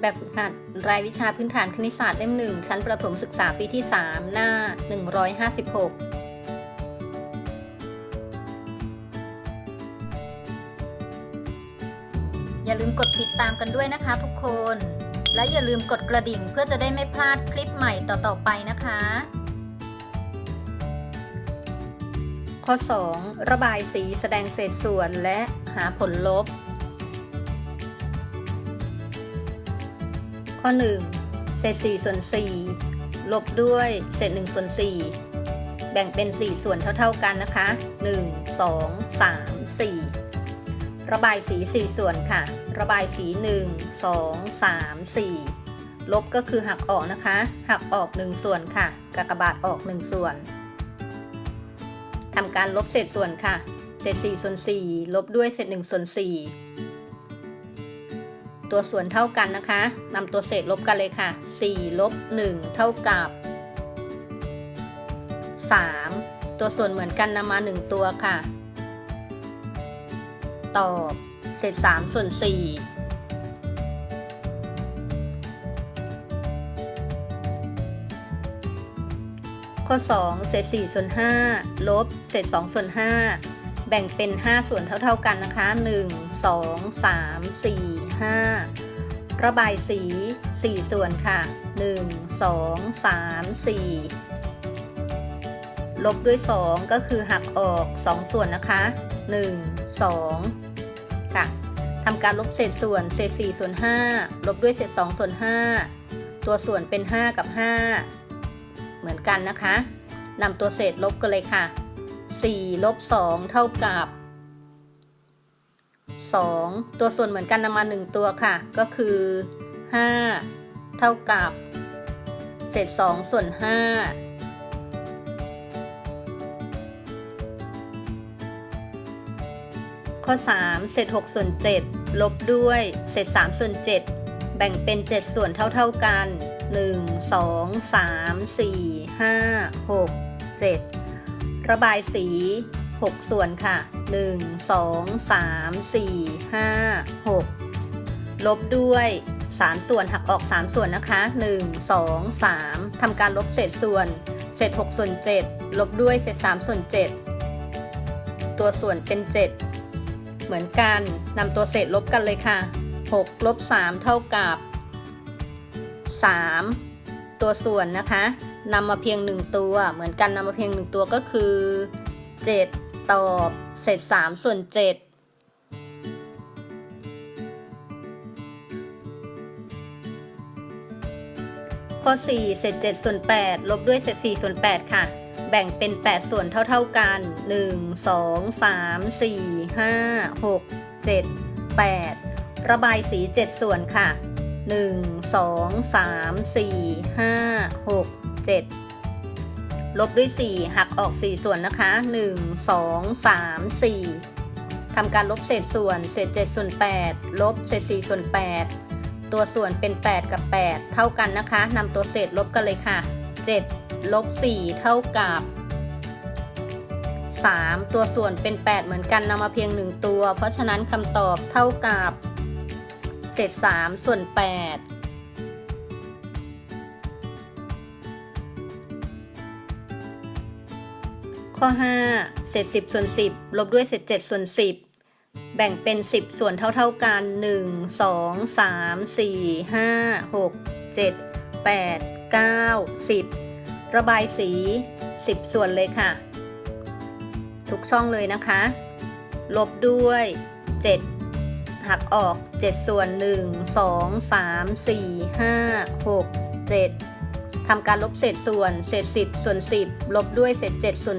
แบบฝึกหัด รายวิชาพื้นฐานคณิตศาสตร์เล่มหนึ่งชั้นประถมศึกษาปีที่ 3 หน้า 156อย่าลืมกดติดตามกันด้วยนะคะทุกคน และอย่าลืมกดกระดิ่งเพื่อจะได้ไม่พลาดคลิปใหม่ต่อ ๆ ไปนะคะ ข้อ 2 ระบายสีแสดงเศษส่วนและหาผลลบ ข้อ 1 เศษ4ส่วน4ลบด้วยเศษ1ส่วน4แบ่งเป็น 4 ส่วนเท่า ๆกันนะคะ 1 2 3 4 ระบายสี 4 ส่วนค่ะ ระบายสี 1 2 3 4 ลบก็คือหักออกนะคะ หักออก 1 ส่วนค่ะกากบาทออก 1 ส่วนทำการลบเศษส่วนค่ะ เศษ4ส่วน4ลบด้วยเศษ1ส่วน4 ตัวส่วนเท่ากันนะคะนำตัวเศษลบกันเลยค่ะ4ลบ1เท่ากับ 3 ตัวส่วนเหมือนกันนำมา 1 ตัวค่ะ ตอบเศษ3ส่วน4ข้อ 2 เศษ4ส่วน5ลบ เศษ2ส่วน5 แบ่งเป็น 5 ส่วนเท่าๆกันนะคะ 1 2 3 4 5 ระบายสี 4 ส่วนค่ะ 1 2 3 4 ลบด้วย 2 ก็คือหักออก 2 ส่วนนะคะ 1 2 ค่ะทำการลบเศษส่วนเศษ4ส่วน5ลบด้วยเศษ2ส่วน5ตัวส่วนเป็น 5 กับ 5 เหมือนกันนะคะนำตัวเศษลบกันเลยค่ะ 4ลบ2เท่ากับ 2 ตัวส่วนเหมือนกันนำมา 1 ตัวค่ะ ก็คือ 5 เท่ากับ เศษ 2 ส่วน 5ข้อ 3 เศษ 6 ส่วน 7 ลบด้วย เศษ 3 ส่วน 7 แบ่งเป็น 7 ส่วนเท่า ๆกัน 1 2 3 4 5 6 7 ระบายสี 6 ส่วนค่ะ 1 2 3 4 5 6 ลบด้วย 3 ส่วนหักออก 3 ส่วนนะคะ 1 2 3ทำการลบเศษส่วน เศษ 6 ส่วน 7 ลบด้วยเศษ 3 ส่วน 7 ตัวส่วนเป็น 7 เหมือนกันนำตัวเศษลบกันเลยค่ะ 6 ลบ 3 เท่ากับ 3 ตัวส่วนนะคะนำมาเพียง 1 ตัว เหมือนกันนำมาเพียง 1 ตัวก็คือ 7 ตอบเศษ3ส่วน 7 ข้อ 4 เศษ7ส่วน 8 ลบด้วยเศษ4ส่วน 8 ค่ะ แบ่งเป็น 8 ส่วนเท่าๆกัน 1 2 3 4 5 6 7 8 ระบายสี 7 ส่วนค่ะ 1 2 3 4 5 6 7ลบด้วย4หักออก4ส่วนนะคะ1 2 3 4ทำการลบเศษส่วน เศษ7ส่วน8ลบเศษ4ส่วน8ตัวส่วนเป็น 8 กับ 8 เท่ากันนะคะนำตัวเศษลบกันเลยค่ะ 7 ลบ 4 เท่ากับ 3 ตัวส่วนเป็น 8 เหมือนกันนำมาเพียง 1 ตัว เพราะฉะนั้นคำตอบเท่ากับ เศษ3ส่วน8ข้อ 5 เศษ 10 ส่วน 10 ลบด้วยเศษ 7 ส่วน 10 แบ่งเป็น 10 ส่วนเท่าๆกัน 1 2 3 4 5 6 7 8 9 10 ระบายสี 10 ส่วนเลยค่ะ ทุกช่องเลยนะคะ ลบด้วย 7 หักออก 7 ส่วน 1 2 3 4 5 6 7ทำการลบเศษส่วน เศษ 10 ส่วน 10 ลบด้วยเศษ 7 ส่วน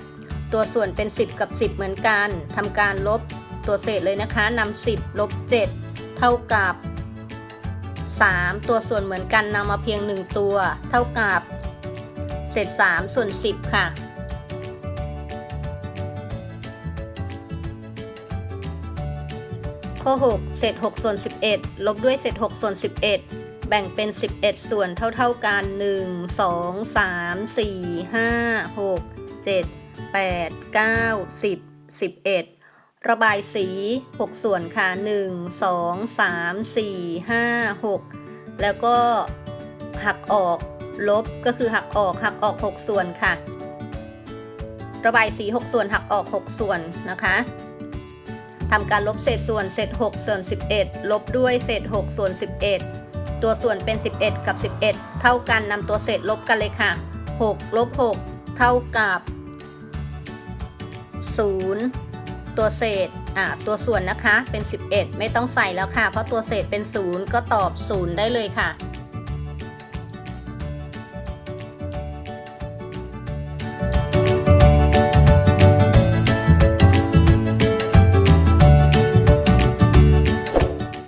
10 ตัวส่วนเป็น 10 กับ 10 เหมือนกันทำการลบตัวเศษเลยนะคะนำ10 ลบ 7 เท่ากับ 3 ตัวส่วนเหมือนกันนำมาเพียง 1 ตัว เท่ากับ เศษ 3 ส่วน 10 ค่ะ ข้อ 6 เศษ 6 ส่วน 11 ลบด้วยเศษ 6 ส่วน 11 แบ่งเป็น 11 ส่วนเท่า ๆกัน 1 2 3 4 5 6 7 8 9 10 11 ระบายสี 6 ส่วนค่ะ 1 2 3 4 5 6 แล้วก็หักออกลบก็คือหักออกหักออก 6 ส่วนค่ะ ระบายสี 6 ส่วนหักออก 6 ส่วนนะคะ ทำการลบเศษส่วนเศษ6ส่วน 11 ลบด้วยเศษ6ส่วน 11 ตัวส่วนเป็น 11 กับ 11 เท่ากันนำตัวเศษลบกันเลยค่ะ 6 ลบ 6 เท่ากับ 0 ตัวเศษอ่าตัวส่วนนะคะเป็น 11 ไม่ต้องใส่แล้วค่ะ เพราะตัวเศษเป็น 0 ก็ตอบ 0 ได้เลยค่ะ